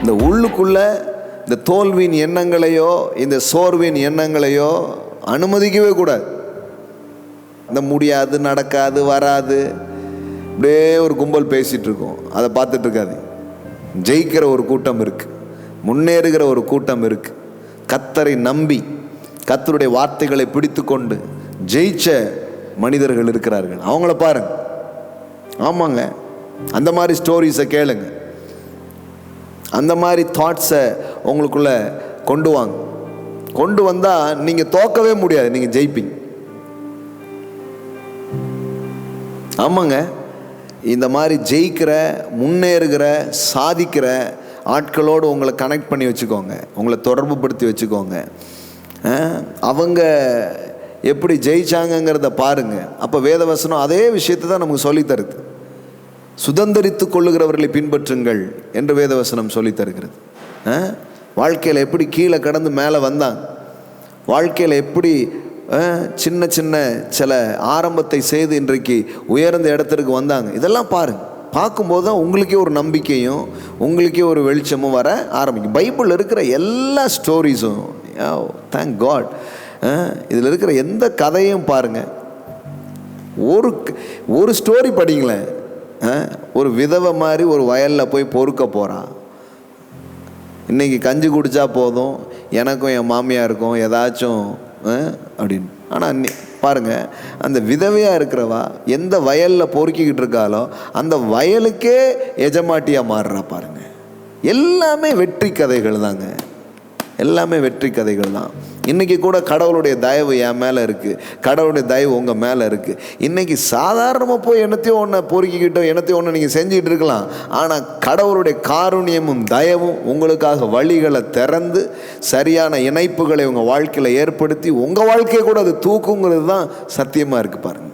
இந்த உள்ளுக்குள்ள இந்த தோல்வியின் எண்ணங்களையோ இந்த சோர்வின் எண்ணங்களையோ அனுமதிக்கவே கூடாது. இந்த முடியாது நடக்காது வராது. இப்படியே ஒரு கும்பல் பேசிகிட்டு இருக்கோம் அதை பார்த்துட்டு இருக்காது ஜெயிக்கிற ஒரு கூட்டம் இருக்குது முன்னேறுகிற ஒரு கூட்டம் இருக்குது கத்தரை நம்பி கத்தருடைய வார்த்தைகளை பிடித்து கொண்டு ஜெயிச்ச மனிதர்கள் இருக்கிறார்கள். அவங்கள பாருங்க. ஆமாங்க. அந்த மாதிரி ஸ்டோரிஸை கேளுங்கள் அந்த மாதிரி தாட்ஸை உங்களுக்குள்ள கொண்டு வாங்க. கொண்டு வந்தால் நீங்கள் தோக்கவே முடியாது நீங்கள் ஜெயிப்பீங்க. ஆமாங்க. இந்த மாதிரி ஜெயிக்கிற முன்னேறுகிற சாதிக்கிற ஆட்களோடு உங்களை கனெக்ட் பண்ணி வச்சுக்கோங்க. உங்களை தொடர்பு படுத்தி வச்சுக்கோங்க. அவங்க எப்படி ஜெயிச்சாங்கங்கிறத பாருங்கள் அப்போ வேதவசனம் அதே விஷயத்தை தான் நமக்கு சொல்லித் தருது. சுதந்திரித்து கொள்ளுகிறவர்களை பின்பற்றுங்கள் என்று வேதவசனம் சொல்லி தருகிறது. வாழ்க்கையில் எப்படி கீழே கடந்து மேலே வந்தான்? வாழ்க்கையில் எப்படி சின்ன சின்ன சில ஆரம்பத்தை செய்து இன்றைக்கு உயர்ந்த இடத்திற்கு வந்தாங்க? இதெல்லாம் பாருங்க. பார்க்கும்போது தான் உங்களுக்கே ஒரு நம்பிக்கையும் உங்களுக்கே ஒரு வெளிச்சமும் வர ஆரம்பிக்கும். பைபிளில் இருக்கிற எல்லா ஸ்டோரிஸும் தேங்க் காட் இதில் இருக்கிற எந்த கதையும் பாருங்கள் ஒரு ஒரு ஸ்டோரி படிங்களேன். ஒரு விதவை மாதிரி ஒரு வயலில் போய் பொறுக்க போகிறான் இன்னைக்கு கஞ்சி குடித்தா போதும் எனக்கும் என் மாமியாருக்கும் ஏதாச்சும் ஆ, அப்படின்னு. ஆனால் பாருங்கள் அந்த விதவையாக இருக்கிறவா எந்த வயலில் பொறுக்கிக்கிட்டு இருக்காலோ அந்த வயலுக்கே எஜமாட்டியாக மாறுறா பாருங்க. எல்லாமே வெற்றி கதைகள் தாங்க. எல்லாமே வெற்றி கதைகள் தான். இன்றைக்கி கூட கடவுளுடைய தயவு என் மேலே இருக்குது கடவுளுடைய தயவு உங்கள் மேலே இருக்குது இன்றைக்கி சாதாரணமாக போய் என்னத்தையும் ஒன்று பொறுக்கிக்கிட்டோ என்னத்தையும் ஒன்று நீங்கள் செஞ்சுட்டு இருக்கலாம். ஆனால் கடவுளுடைய காருண்யமும் தயவும் உங்களுக்காக வழிகளை திறந்து சரியான இணைப்புகளை உங்கள் வாழ்க்கையில் ஏற்படுத்தி உங்கள் வாழ்க்கையை கூட அது தூக்குங்கிறது தான் சத்தியமாக இருக்குது பாருங்கள்